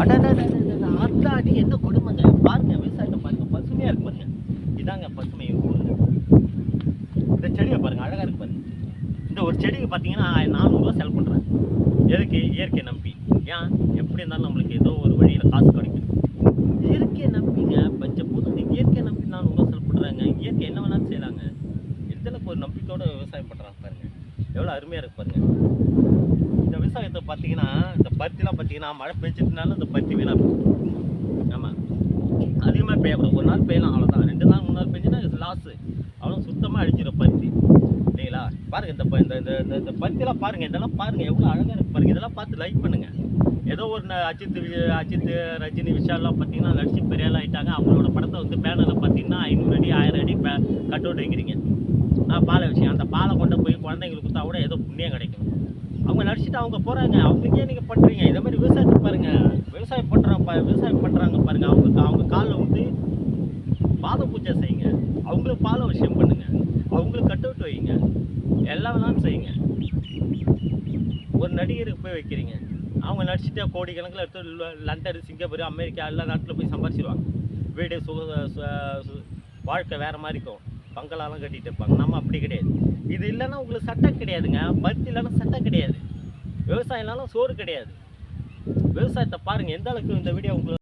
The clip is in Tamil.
அத்தாடி என்ன கொடுமைங்க? பாருங்க விவசாயத்தை பாருங்க பசுமையா இருக்கு பாருங்க. இதாங்க பசுமை இந்த செடியை பாருங்க அழகா இருக்கு பாருங்க. இந்த ஒரு செடிக்கு பார்த்தீங்கன்னா நானூறுரூவா செலவு பண்ணுறேன் எதுக்கு? இயற்கை நம்பி. ஏன்? எப்படி இருந்தாலும் நம்மளுக்கு ஏதோ ஒரு வழியில் காசு கிடைக்கும். இயற்கை நம்பிங்க. பஞ்ச பூதம் இயற்கை நம்பி நானூறுரூவா செலவு பண்ணுறாங்க இயற்கை என்ன வேணாலும் செய்யலாங்க எந்தளவுக்கு ஒரு நம்பிக்கையோட விவசாயம் பண்ணுறாங்க பாருங்க. எவ்வளோ அருமையாக இருக்கு பாருங்க. விவசாயத்தை பார்த்தீங்கன்னா இந்த பருத்திலாம் பார்த்தீங்கன்னா மழை பெஞ்சதுனால இந்த பருத்தி வீணாக ஆமாம் அதிகமாக பெய்யக்கூடாது ஒரு நாள் பெய்யலாம் அவ்வளோதான் ரெண்டு நாள் மூணு நாள் பெஞ்சுன்னா லாஸு அவ்வளோ சுத்தமாக அடிச்சிடும் பருத்தி. இல்லைங்களா? பாருங்கள் இந்த ப- இந்த இந்த இந்த இந்த பருத்திலாம் பாருங்கள் இதெல்லாம் பாருங்கள் எவ்வளோ அழகாக இருக்குது பாருங்க. இதெல்லாம் பார்த்து லைக் பண்ணுங்கள் ஏதோ ஒரு ந- அஜித் அஜித் ரஜினி விஷால்லாம் பார்த்தீங்கன்னா நடிச்சு பெரிய ஆளாக ஆகிட்டாங்க அவங்களோட படத்தை வந்து பேனரில் பார்த்தீங்கன்னா ஐநூறு அடி ஆயிரம் அடி கட் வைக்கிறீங்க. ஆ பாலை விஷயம். அந்த பாலை கொண்டு போய் குழந்தைங்களுக்கு கூட ஏதோ புண்ணியம் கிடைக்கும். அவங்க நடிச்சுட்டு அவங்க போகிறாங்க அவங்களுக்கே நீங்கள் பண்ணுறீங்க இதே மாதிரி விவசாயத்தை பாருங்கள் விவசாயம் பண்ணுறாங்க விவசாயம் பண்ணுறாங்க பாருங்கள் அவங்க அவங்க காலில் வந்து பாத பூஜை செய்யுங்க. அவங்களுக்கு பால விஷயம் பண்ணுங்க. அவங்களுக்கு கட் வைங்க. எல்லாம் வேணாலும் செய்யுங்க. ஒரு நடிகருக்கு போய் வைக்கிறீங்க. அவங்க நடிச்சுட்டு கோடி கணக்கில் எடுத்து லண்டன் சிங்கப்பூர் அமெரிக்கா எல்லா நாட்டில் போய் சம்பாரிச்சிருவாங்க. வீடு சுக சு- வாழ்க்கை வேறு மாதிரி இருக்கும். பங்களாலாம் கட்டிகிட்டு இருப்பாங்க. நம்ம அப்படி கிடையாது. இது இல்லைன்னா உங்களுக்கு சட்டம் கிடையாதுங்க. பருத்தி இல்லைன்னா சட்டம் கிடையாது. விவசாயம் இல்லைன்னா சோறு கிடையாது. விவசாயத்தை பாருங்கள் எந்த அளவுக்கு இந்த வீடியோ உங்களுக்கு